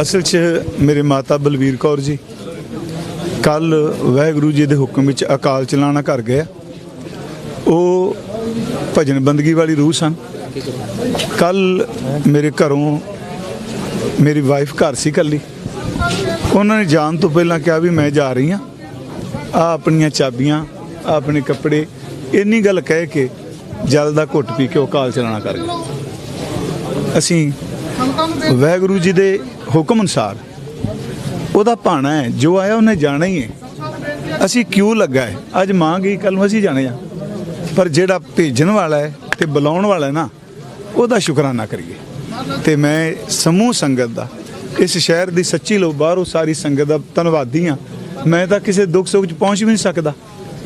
ਅਸਲ 'ਚ ਮੇਰੇ ਮਾਤਾ ਬਲਵੀਰ ਕੌਰ ਜੀ ਕੱਲ ਵਾਹਿਗੁਰੂ ਜੀ ਦੇ ਹੁਕਮ ਵਿੱਚ ਅਕਾਲ ਚਲਾਣਾ ਕਰ ਗਏ ਉਹ ਭਜਨ ਬੰਦਗੀ ਵਾਲੀ ਰੂਹ ਸਨ। ਕੱਲ ਮੇਰੇ ਘਰੋਂ ਮੇਰੀ ਵਾਈਫ ਘਰ ਸੀ ਕੱਲੀ। ਉਹਨਾਂ ਨੇ ਜਾਣ ਤੋਂ ਪਹਿਲਾਂ ਕਿਹਾ ਵੀ ਮੈਂ ਜਾ ਰਹੀ ਹਾਂ। ਆ ਆਪਣੀਆਂ ਚਾਬੀਆਂ ਆਪਣੇ ਕੱਪੜੇ ਇੰਨੀ ਗੱਲ ਕਹਿ ਕੇ ਜਲ ਦਾ ਘੁੱਟ ਪੀ ਕੇ ਉਹ ਕਾਲ ਚਲਾਣਾ ਕਰ ਗਏ। ਅਸੀਂ ਵਾਹਿਗੁਰੂ ਜੀ ਦੇ ਹੁਕਮ ਅਨੁਸਾਰ ਉਹਦਾ ਭਾਣਾ ਹੈ, ਜੋ ਆਇਆ ਉਹਨੇ ਜਾਣਾ ਹੀ ਹੈ। ਅਸੀਂ ਕਿਉਂ ਲੱਗਾ ਹੈ? ਅੱਜ ਮਾਂ ਗਈ ਕੱਲ ਨੂੰ ਅਸੀਂ ਜਾਣੇ ਆ। ਪਰ ਜਿਹੜਾ ਭੇਜਣ ਵਾਲਾ ਹੈ ਤੇ ਬੁਲਾਉਣ ਵਾਲਾ ਹੈ ਨਾ, ਉਹਦਾ ਸ਼ੁਕਰਾਨਾ ਕਰੀਏ। ਤੇ ਮੈਂ ਸਮੂਹ ਸੰਗਤ ਦਾ, ਇਸ ਸ਼ਹਿਰ ਦੀ ਸੱਚੀ ਲੋ ਬਾਹਰੋਂ ਸਾਰੀ ਸੰਗਤ ਦਾ ਧੰਨਵਾਦੀ ਆ ਮੈਂ ਤਾਂ ਕਿਸੇ ਦੁੱਖ ਸੁੱਖ 'ਚ ਪਹੁੰਚ ਵੀ ਨਹੀਂ ਸਕਦਾ।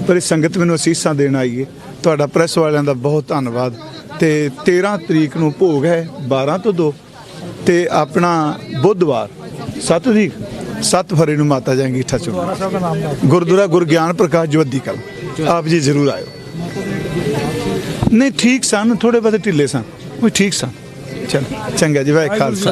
ਪਰ ਇਹ ਸੰਗਤ ਮੈਨੂੰ ਅਸੀਸਾਂ ਦੇਣ ਆਈ ਹੈ। ਤੁਹਾਡਾ ਪ੍ਰੈਸ ਵਾਲਿਆਂ ਦਾ ਬਹੁਤ ਧੰਨਵਾਦ। ਤੇ 13 ਤਰੀਕ ਨੂੰ ਭੋਗ ਹੈ 12 ਤੋਂ 2 ਤੇ ਆਪਣਾ ਬੁੱਧਵਾਰ 7 ਤਰੀਕ 7 ਫਰਵਰੀ ਨੂੰ ਮਾਤਾ ਜਾਏਗੀ ਇੱਠਾ ਚੁਣਾ ਗੁਰਦੁਆਰਾ ਗੁਰਗਿਆਨ ਪ੍ਰਕਾਸ਼ ਜਵੱਦੀ ਕਲ। ਆਪ ਜੀ ਜ਼ਰੂਰ ਆਇਓ। ਨਹੀਂ ਠੀਕ ਸਨ ਥੋੜੇ ਬਹੁਤੇ ਢਿੱਲੇ ਸਨ ਉਹ ਠੀਕ ਸਨ ਚਲ ਚੰਗਾ ਜੀ ਵਾਹਿ ਖਾਲਸਾ।